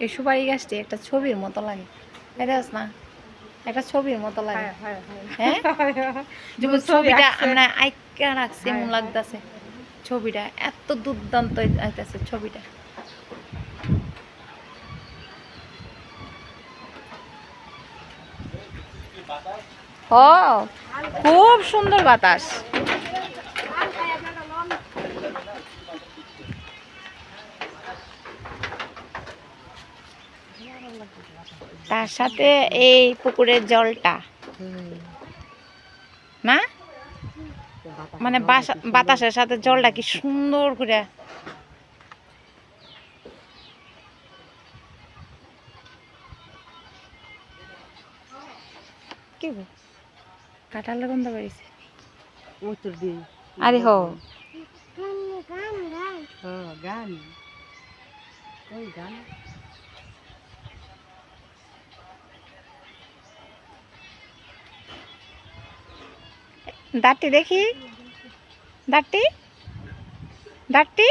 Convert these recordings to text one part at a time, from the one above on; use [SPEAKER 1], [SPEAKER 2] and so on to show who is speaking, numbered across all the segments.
[SPEAKER 1] এই সুপারি গাছটি একটা ছবির মতো লাগে। দেখ না? একটা ছবির মতো লাগে। হ্যাঁ যেমন ছবিটা আমরা আইকা রাখছি এমন লাগতেছে। ছবিটা এত দুর্দান্ত আইতাছে ছবিটা। ও খুব সুন্দর বাতাস। তার সাথে এই পুকুরের জলটা। না মানে বাসা- বাতাসের সাথে জলটা কি সুন্দর করে। কি গো? কাঁঠাল গন্ধ
[SPEAKER 2] উত্তর
[SPEAKER 1] আরে হো।
[SPEAKER 2] হ্যাঁ গান। গান।
[SPEAKER 1] দাঁতটি দেখি। দাঁতটি দাঁতটি!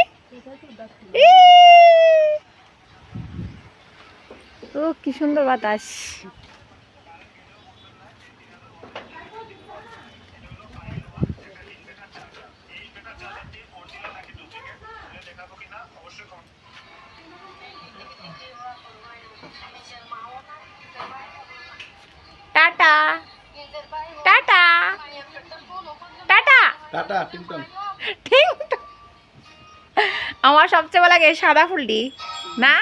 [SPEAKER 1] ও কি সুন্দর বাতাস। Tata tata. তো। আমার সবচেয়ে ভালো লাগে সাদা ফুলটি। না?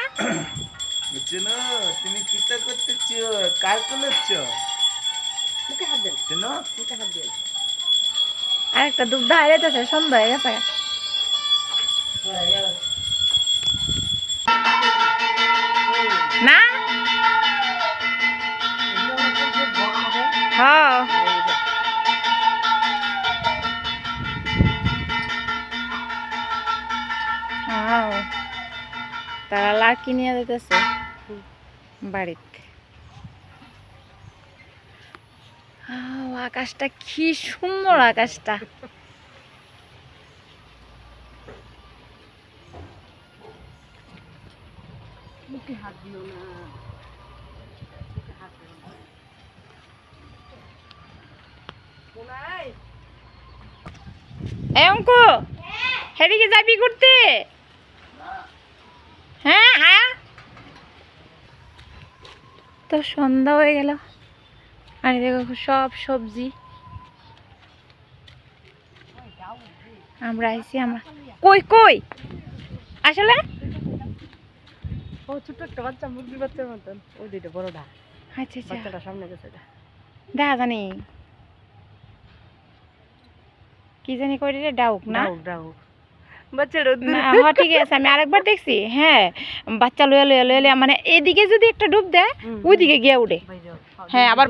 [SPEAKER 3] চেনো তুমি কিতা করতেছ? কার করছ
[SPEAKER 2] মুখে হাত দেন।
[SPEAKER 3] চেনো
[SPEAKER 2] মুখে হাত দেন।
[SPEAKER 1] আর একটা দুধ হারাইতেছে সন্ধ্যা হয়ে গেছে। না? হ্যাঁ। তারা লাড়কি নিয়ে যেতেছে। বাড়িতে। আকাশটা কি সুন্দর আকাশটা। এ অঙ্কু হেদিকে যাবি ঘুরতে? হ্যাঁ আয়া তো সন্ধ্যা হয়ে গেল। আর দেখো সব সবজি। আমরা আইছি আমরা কই কই? আসলে?
[SPEAKER 2] ও ছোট্ট একটা বাচ্চা মুরগির বাচ্চার মতন। ওই দুইটা বড়টা।
[SPEAKER 1] আচ্ছা আচ্ছা।
[SPEAKER 2] বাচ্চাটা সামনে গেছে এটা।
[SPEAKER 1] দেখা জানি কি জানি কই রে ডাউক না?
[SPEAKER 2] ডাউক ডাউক। বাচ্চাটা
[SPEAKER 1] না, হ্যাঁ ঠিক আছে আমি আরেকবার দেখছি। হ্যাঁ বাচ্চা লয়ে লয়ে লয়ে লয়ে মানে এদিকে যদি একটা ডুব দেয় ওইদিকে গিয়ে উঠে। হ্যাঁ আবার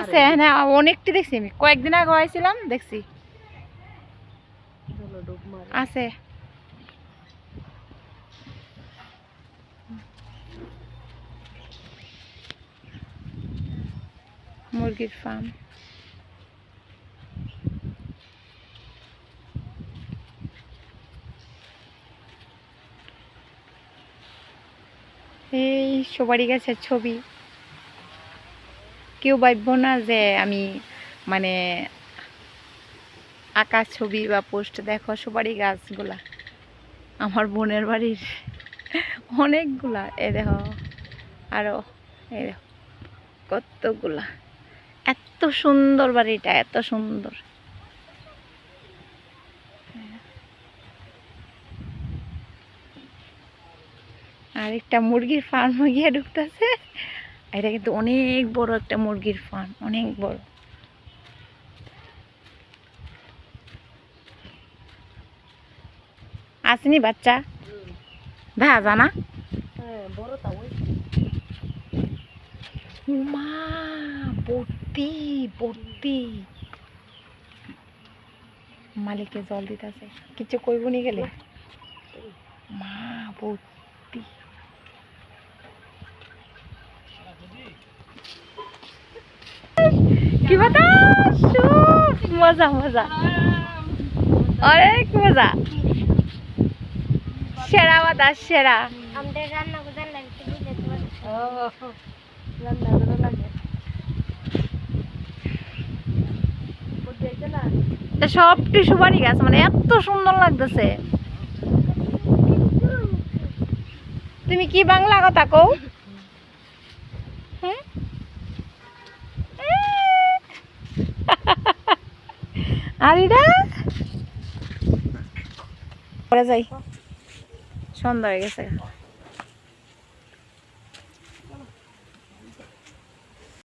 [SPEAKER 1] আছে হ্যাঁ অনেকটি দেখছি আমি। কয়েকদিন আগে হয়েছিলাম দেখছি। আছে। মুরগির ফার্ম এই সবারই গাছের ছবি। কেউ ভাবব না যে আমি মানে আঁকা ছবি বা পোস্ট, দেখো সবারই গাছগুলা। আমার বোনের বাড়ির অনেকগুলা, এ দেখো আরও এ দেখো, কতগুলা। এত সুন্দর বাড়িটা, এত সুন্দর। আর একটা মুরগির ফার্মে গিয়ে ঢুকতেছে। এটা কিন্তু অনেক বড় একটা মুরগির ফার্ম অনেক বড়। আসেনি বাচ্চা? দেখা জানা
[SPEAKER 2] হ্যাঁ
[SPEAKER 1] ভর্তি ভর্তি মালিকে জল দিতেছে। কিছু কইব নি গেলে? মা ভর্তি কি বাতাস? মজা মজা। অনেক মজা। সেরা বাতাস সেরা।
[SPEAKER 4] আমাদের রান্না কোথায় লাগবে
[SPEAKER 2] ও রান্না ভালো লাগে বুঝতে হয়েছে না
[SPEAKER 1] এটা সবটি সুপারি গাছ মানে এত সুন্দর লাগতেছে। তুমি কি বাংলা কথা কও? আর এটা পরে যাই। সন্ধ্যা হয়ে গেছে।